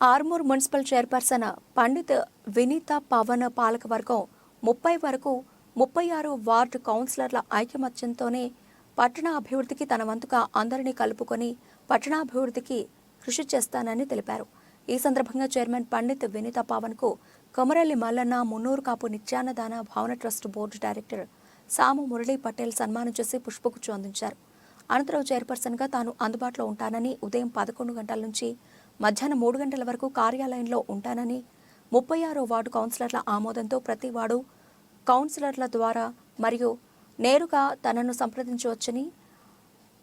Armoor municipal chairperson Pandit Vineeta Pavan పాలకవర్గం ముప్పై వరకు ముప్పై ఆరు వార్డు కౌన్సిలర్ల ఐకమత్యంతోనే పట్టణ అభివృద్ధికి తన వంతుగా అందరినీ కలుపుకొని పట్టణాభివృద్ధికి కృషి చేస్తానని తెలిపారు. ఈ సందర్భంగా చైర్మన్ పండిత్ వినీత పవన్కు కొమరల్లి మల్లన్న మున్నూరు కాపు నిత్యాన్నదాన భవన ట్రస్ట్ బోర్డు డైరెక్టర్ సాము మురళీ పటేల్ సన్మానం చేసి పుష్పగుచ్చు అందించారు. అనంతరం చైర్పర్సన్గా తాను అందుబాటులో ఉంటానని ఉదయం పదకొండు గంటల నుంచి మధ్యాహ్నం మూడు గంటల వరకు కార్యాలయంలో ఉంటానని ముప్పై ఆరో వార్డు కౌన్సిలర్ల ఆమోదంతో ప్రతి వార్డు కౌన్సిలర్ల ద్వారా మరియు నేరుగా తనను సంప్రదించవచ్చని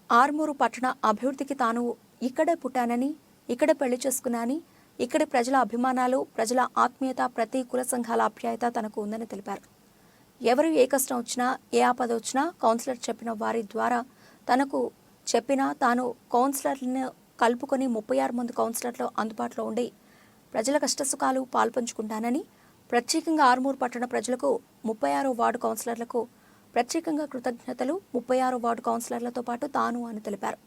ఆర్మూరు పట్టణ అభివృద్ధికి తాను ఇక్కడే పుట్టానని ఇక్కడే పెళ్ళి చేసుకున్నానని ఇక్కడి ప్రజల అభిమానాలు ప్రజల ఆత్మీయత ప్రతి కుల సంఘాల ఆప్యాయత తనకు ఉందని తెలిపారు. ఎవరు ఏ కష్టం వచ్చినా ఏ ఆపద వచ్చినా కౌన్సిలర్ చెప్పిన వారి ద్వారా తనకు చెప్పినా తాను కౌన్సిలర్ను కలుపుకొని ముప్పై ఆరు మంది కౌన్సిలర్లు అందుబాటులో ఉండి ప్రజల కష్టసుఖాలు పాల్పంచుకుంటానని ప్రత్యేకంగా ఆరుమూరు పట్టణ ప్రజలకు ముప్పై ఆరో వార్డు కౌన్సిలర్లకు ప్రత్యేకంగా కృతజ్ఞతలు ముప్పై ఆరో వార్డు కౌన్సిలర్లతో పాటు తాను అని తెలిపారు.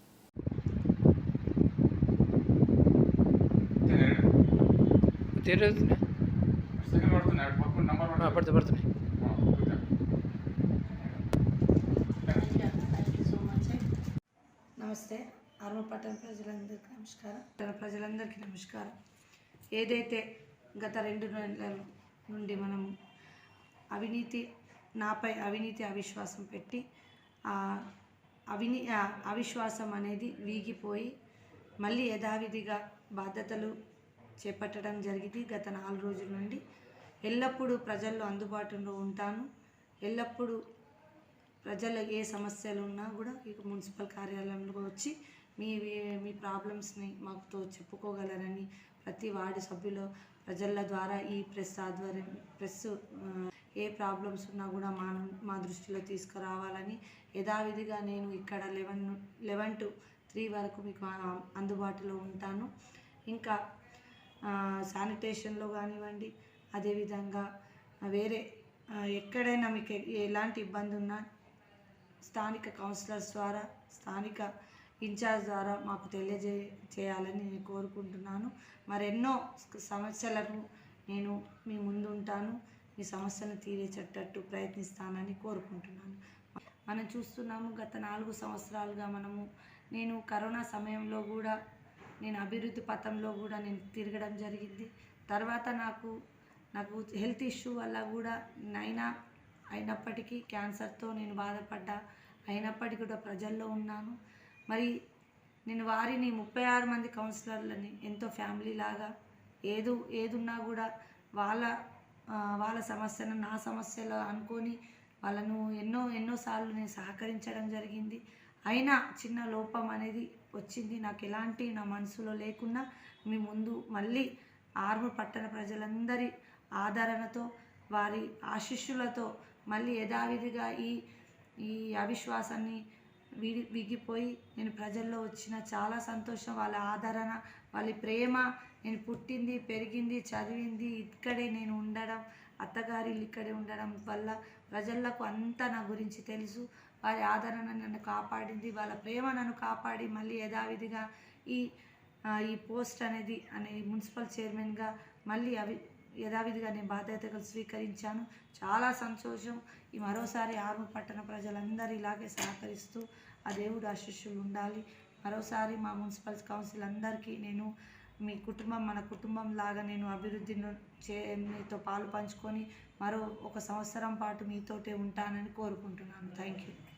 నమస్తే. ఆర్మ పట్టణ ప్రజలందరికీ నమస్కారం. పట్టణ ప్రజలందరికీ నమస్కారం. ఏదైతే గత రెండు నెలల నుండి మనం అవినీతి నాపై అవినీతి అవిశ్వాసం పెట్టి ఆ అవినీ ఆ అవిశ్వాసం అనేది వీగిపోయి మళ్ళీ యథావిధిగా బాధ్యతలు చేపట్టడం జరిగింది గత నాలుగు రోజుల నుండి. ఎల్లప్పుడూ ప్రజల్లో అందుబాటులో ఉంటాను. ఎల్లప్పుడూ ప్రజల ఏ సమస్యలు ఉన్నా కూడా ఇక మున్సిపల్ కార్యాలయంలో వచ్చి మీ మీ ప్రాబ్లమ్స్ని మాతో చెప్పుకోగలరని ప్రతి వార్డు సభ్యులు ప్రజల ద్వారా ఈ ప్రెస్ ఆధ్వర్యం ప్రెస్ ఏ ప్రాబ్లమ్స్ ఉన్నా కూడా మా మా దృష్టిలో తీసుకురావాలని యథావిధిగా నేను ఇక్కడ లెవెన్ లెవెన్ టు త్రీ వరకు మీకు అందుబాటులో ఉంటాను. ఇంకా శానిటేషన్లో కానివ్వండి అదేవిధంగా వేరే ఎక్కడైనా మీకు ఎలాంటి ఇబ్బంది ఉన్నా స్థానిక కౌన్సిలర్స్ ద్వారా స్థానిక ఇన్ఛార్జ్ ద్వారా మాకు తెలియజే చేయాలని నేను కోరుకుంటున్నాను. మరెన్నో సమస్యలను నేను మీ ముందు ఉంటాను మీ సమస్యను తీర్చేటట్టు ప్రయత్నిస్తానని కోరుకుంటున్నాను. మనం చూస్తున్నాము గత నాలుగు సంవత్సరాలుగా మనము నేను కరోనా సమయంలో కూడా నేను అభివృద్ధి పథంలో కూడా నేను తిరగడం జరిగింది. తర్వాత నాకు నాకు హెల్త్ ఇష్యూ వల్ల కూడా నైనా అయినప్పటికీ క్యాన్సర్తో నేను బాధపడ్డా. అయినప్పటికీ కూడా ప్రజల్లో ఉన్నాను. మరి నేను వారిని ముప్పై ఆరు మంది కౌన్సిలర్లని ఎంతో ఫ్యామిలీ లాగా ఏదో ఏదున్నా కూడా వాళ్ళ వాళ్ళ సమస్యను నా సమస్యలు అనుకొని వాళ్ళను ఎన్నో ఎన్నోసార్లు నేను సహకరించడం జరిగింది. అయినా చిన్న లోపం అనేది వచ్చింది. నాకు ఎలాంటి నా మనసులో లేకున్నా మీ ముందు మళ్ళీ ఆర్మూర్ పట్టణ ప్రజలందరి ఆదరణతో వారి ఆశీస్సులతో మళ్ళీ యథావిధిగా ఈ ఈ అవిశ్వాసాన్ని విడి విగిపోయి నేను ప్రజల్లో వచ్చిన చాలా సంతోషం వాళ్ళ ఆదరణ వాళ్ళ ప్రేమ. నేను పుట్టింది పెరిగింది చదివింది ఇక్కడే నేను ఉండడం అత్తగారి ఇక్కడే ఉండడం వల్ల ప్రజలకు అంతా నా గురించి తెలుసు. వారి ఆదరణ నన్ను కాపాడింది వాళ్ళ ప్రేమ నన్ను కాపాడి మళ్ళీ యథావిధిగా ఈ ఈ పోస్ట్ అనేది అనే మున్సిపల్ చైర్మన్గా మళ్ళీ అవి యథావిధిగా నేను బాధ్యతలు స్వీకరించాను. చాలా సంతోషం. ఈ మరోసారి ఆర్మ పట్టణ ప్రజలందరూ ఇలాగే సహకరిస్తూ ఆ దేవుడు ఆశిష్యులు ఉండాలి. మరోసారి మా మున్సిపల్ కౌన్సిల్ అందరికీ నేను మీ కుటుంబం మన కుటుంబం లాగా నేను అభివృద్ధిని చే మీతో పాలు పంచుకొని మరో ఒక సంవత్సరం పాటు మీతోటే ఉంటానని కోరుకుంటున్నాను. Thank you